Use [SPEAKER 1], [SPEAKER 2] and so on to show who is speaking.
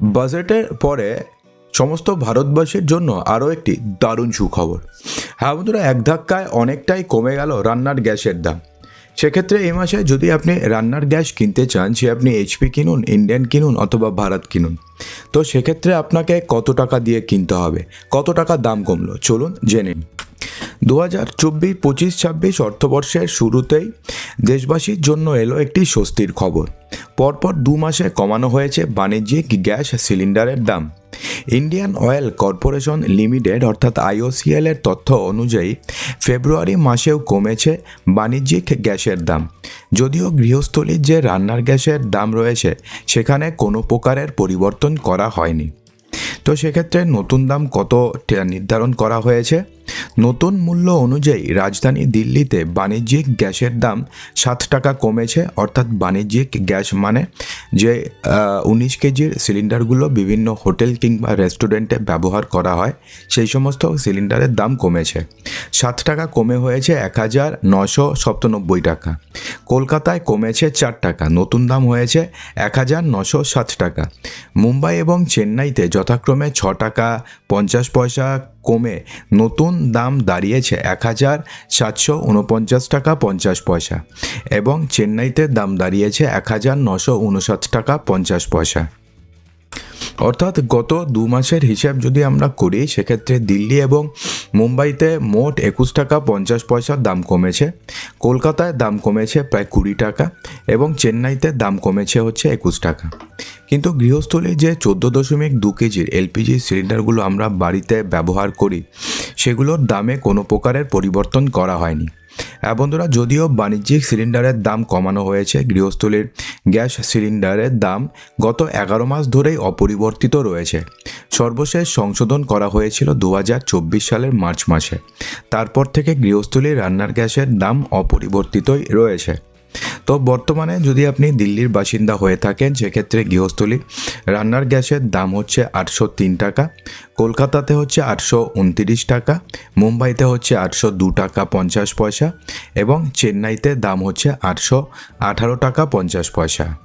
[SPEAKER 1] বাজেটের পরে সমস্ত ভারতবাসীর জন্য আরও একটি দারুণ সুখবর হ্যাঁ বন্ধুরা, এক ধাক্কায় অনেকটাই কমে গেল রান্নার গ্যাসের দাম সেক্ষেত্রে এই মাসে যদি আপনি রান্নার গ্যাস কিনতে চান, সে আপনি এইচপি কিনুন, ইন্ডিয়ান কিনুন অথবা ভারত কিনুন, তো সেক্ষেত্রে আপনাকে কত টাকা দিয়ে কিনতে হবে, কত টাকা দাম কমলো, চলুন জেনে নিন। দু হাজার চব্বিশ, পঁচিশ, ছাব্বিশ অর্থবর্ষের শুরুতেই দেশবাসীর জন্য এলো একটি স্বস্তির খবর। পরপর দু মাসে কমানো হয়েছে বাণিজ্যিক গ্যাস সিলিন্ডারের দাম। ইন্ডিয়ান অয়েল কর্পোরেশন লিমিটেড, অর্থাৎ আইওসিএল এর তথ্য অনুযায়ী, ফেব্রুয়ারি মাসেও কমেছে বাণিজ্যিক গ্যাসের দাম। যদিও গৃহস্থলীর যে রান্নার গ্যাসের দাম রয়েছে, সেখানে কোনো প্রকারের পরিবর্তন করা হয়নি। তো সেক্ষেত্রে নতুন দাম কত নির্ধারণ করা হয়েছে? নতুন মূল্য অনুযায়ী রাজধানী দিল্লিতে বাণিজ্যিক গ্যাসের দাম সাত টাকা কমেছে, অর্থাৎ বাণিজ্যিক গ্যাস মানে যে উনিশ কেজির সিলিন্ডারগুলো বিভিন্ন হোটেল কিংবা রেস্টুরেন্টে ব্যবহার করা হয়, সেই সমস্ত সিলিন্ডারের দাম কমেছে। সাত টাকা কমে হয়েছে এক হাজার নশো সপ্তানব্বই টাকা। কলকাতায় কমেছে চার টাকা, নতুন দাম হয়েছে এক হাজার নশো সাত টাকা। মুম্বাই এবং চেন্নাইতে যথাক্রমে ছ টাকা পঞ্চাশ পয়সা কমে নতুন দাম দাঁড়িয়েছে এক হাজার সাতশো উনপঞ্চাশ টাকা পঞ্চাশ পয়সা এবং চেন্নাইতে দাম দাঁড়িয়েছে এক হাজার নশো উনষাট টাকা পঞ্চাশ পয়সা। অর্থাৎ গত দু মাসের হিসাব যদি আমরা করি, সেক্ষেত্রে দিল্লি এবং মুম্বাইতে মোট একুশ টাকা পঞ্চাশ পয়সার দাম কমেছে, কলকাতায় দাম কমেছে প্রায় কুড়ি টাকা এবং চেন্নাইতে দাম কমেছে হচ্ছে একুশ টাকা। কিন্তু গৃহস্থলী যে চোদ্দ দশমিক দু কেজির এলপিজি সিলিন্ডারগুলো আমরা বাড়িতে ব্যবহার করি, সেগুলোর দামে কোনো প্রকারের পরিবর্তন করা হয়নি। হ্যাঁ বন্ধুরা, যদিও বাণিজ্যিক সিলিন্ডারের দাম কমানো হয়েছে, গৃহস্থলীর গ্যাস সিলিন্ডারের দাম গত এগারো মাস ধরেই অপরিবর্তিত রয়েছে। সর্বশেষ সংশোধন করা হয়েছিল দু হাজার চব্বিশ সালের মার্চ মাসে। তারপর থেকে গৃহস্থলীর রান্নার গ্যাসের দাম অপরিবর্তিতই রয়েছে। তো বর্তমানে যদি আপনি দিল্লির বাসিন্দা হয়ে থাকেন, সেক্ষেত্রে গৃহস্থলী, রান্নার গ্যাসের দাম হচ্ছে আটশো তিন টাকা, কলকাতাতে হচ্ছে আটশো টাকা, মুম্বাইতে হচ্ছে আটশো দু টাকা পঞ্চাশ পয়সা এবং চেন্নাইতে দাম হচ্ছে আটশো আঠারো টাকা পঞ্চাশ পয়সা।